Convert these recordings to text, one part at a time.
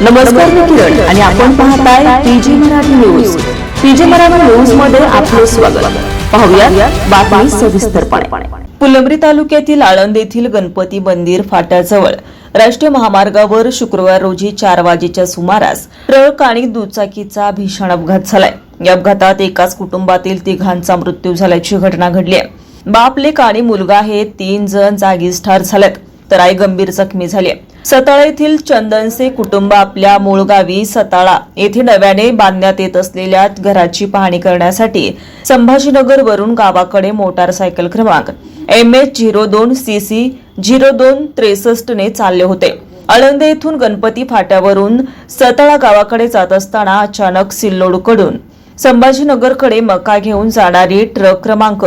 नमस्कार मी किरण आणि आपण पाहताय PG Marathi news. PG Marathi न्यूजमध्ये आपलं स्वागत. पाहूया बातमी सविस्तरपणे. फुलंब्री तालुक्यातील आळंद येथील गणपती मंदिर फाट्याजवळ राष्ट्रीय महामार्गावर शुक्रवार रोजी चार वाजेच्या सुमारास ट्रक आणि दुचाकीचा भीषण अपघात झालाय. या अपघातात एकाच कुटुंबातील तिघांचा मृत्यू झाल्याची घटना घडली आहे. बाप लेक आणि मुलगा हे तीन जण जागीच ठार झालेत तर आई गंभीर जखमी झाली सताळा येथील चंदनसे कुटुंब आपल्या मूळ गावी सताळा येथे नव्याने बांधण्यात येत असलेल्या घराची पाहणी करण्यासाठी संभाजीनगर वरून गावाकडे मोटारसायकल क्रमांक एम एच झिरो दोन सी सी झिरो दोन त्रेसष्टने चालले होते. आळंद येथून गणपती फाट्यावरून सताळा गावाकडे जात असताना अचानक सिल्लोडकडून संभाजीनगरकडे मका घेऊन जाणारी ट्रक क्रमांक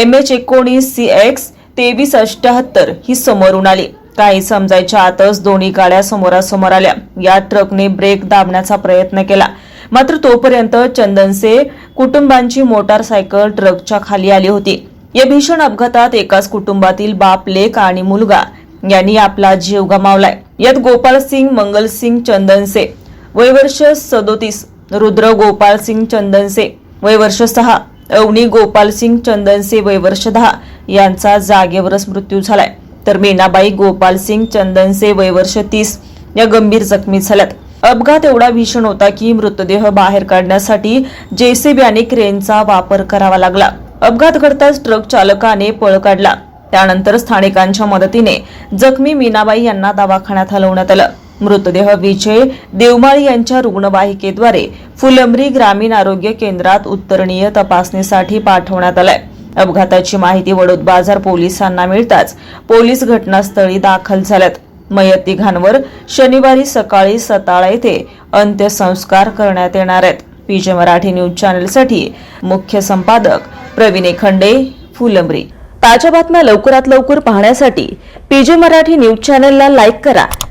एम एच एकोणीस सी एक्स तेवीस अष्ट्याहत्तर ही समोरून आली. काही समजायच्या आतच दोन्ही गाड्या समोरासमोर आल्या. या ट्रकने ब्रेक दाबण्याचा प्रयत्न केला. मात्र तोपर्यंत चंदनसे कुटुंबांची मोटारसायकल ट्रकच्या खाली आली होती. या भीषण अपघातात एकाच कुटुंबातील बाप लेक आणि मुलगा यांनी आपला जीव गमावलाय. यात गोपालसिंग मंगलसिंग चंदनसे. वय वर्ष सदोतीस. रुद्र गोपालसिंग चंदनसे. वय वर्ष सहा. अवनी गोपालसिंग चंदनसे वय वर्ष दहा यांचा जागेवरच मृत्यू झालाय. तर मीनाबाई गोपालसिंग चंदनसे वय वर्ष तीस या गंभीर जखमी झाल्यात. अपघात एवढा भीषण होता की मृतदेह बाहेर काढण्यासाठी जेसीबी आणि क्रेनचा वापर करावा लागला. अपघात घडताच ट्रक चालकाने पळ काढला. त्यानंतर स्थानिकांच्या मदतीने जखमी मीनाबाई यांना दवाखान्यात हलवण्यात आलं. मृतदेह विजय देवमाळी यांच्या रुग्णवाहिकेद्वारे फुलंब्री ग्रामीण आरोग्य केंद्रात उत्तरणीय तपासणीसाठी पाठवण्यात आलाय. अपघाताची माहिती वडोद बाजार पोलिसांना मिळताच पोलीस घटनास्थळी दाखल झाल्यात. मयत तिघांवर शनिवारी सकाळी सताळा येथे अंत्यसंस्कार करण्यात येणार आहेत. पीजे मराठी न्यूज चॅनलसाठी मुख्य संपादक प्रवीणे खंडे फुलंब्री. ताज्या बातम्या लवकरात लवकर पाहण्यासाठी पीजे मराठी न्यूज चॅनलला लाईक करा.